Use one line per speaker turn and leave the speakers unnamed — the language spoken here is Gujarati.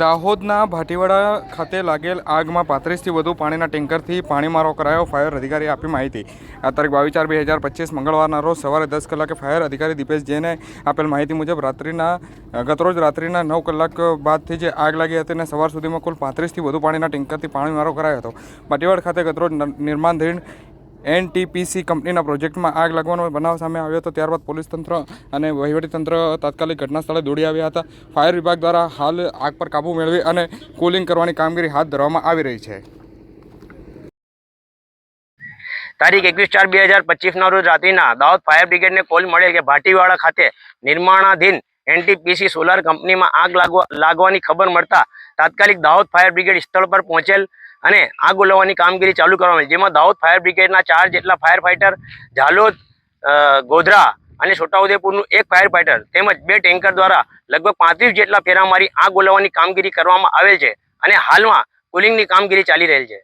દાહોદના ભાટીવાડા ખાતે લાગેલ આગમાં પાંત્રીસથી વધુ પાણીના ટેન્કરથી પાણીમારો કરાયો, ફાયર અધિકારીએ આપી માહિતી. આ તારીખ બાવીસ ચાર બે હજાર પચીસ મંગળવારના રોજ સવારે દસ કલાકે ફાયર અધિકારી દીપેશ જૈને આપેલ માહિતી મુજબ રાત્રિના ગતરોજ રાત્રિના નવ કલાક બાદથી જે આગ લાગી હતી અને સવાર સુધીમાં કુલ પાંત્રીસથી વધુ પાણીના ટેન્કરથી પાણીમારો કરાયો હતો. ભાટીવાડ ખાતે ગતરોજ નિર્માણધીન એનટીપીસી કંપનીના પ્રોજેક્ટમાં આગ લાગવાનો બનાવ સામે આવ્યો હતો. ત્યારબાદ પોલીસ તંત્ર અને વહીવટીતંત્ર તાત્કાલિક ઘટના સ્થળે દોડી આવ્યા હતા. ફાયર વિભાગ દ્વારા હાલ આગ પર કાબૂ મેળવી અને કુલિંગ કરવાની કામગીરી હાથ ધરવામાં આવી રહી છે.
તારીખ એકવીસ ચાર બે હજાર પચીસના રોજ રાત્રિના દાહોદ ફાયર બ્રિગેડને કોલ મળેલ કે ભાટીવાડા ખાતે નિર્માણાધીન એનટીપીસી સોલાર કંપનીમાં આગ લાગવા લાગવાની ખબર મળતા તાત્કાલિક દાહોદ ફાયર બ્રિગેડ સ્થળ પર પહોંચેલ અને આગ ઓલવવાની કામગીરી ચાલુ કરવામાં આવી. જેમાં દાહોદ ફાયર બ્રિગેડના ચાર જેટલા ફાયર ફાઇટર ઝાલોદ ગોધરા અને છોટાઉદેપુરનું એક ફાયર ફાઇટર તેમજ બે ટેન્કર દ્વારા લગભગ પાંત્રીસ જેટલા ફેરા મારી આગ ઓલવવાની કામગીરી કરવામાં આવેલ છે અને હાલમાં કુલિંગની કામગીરી ચાલી રહેલ છે.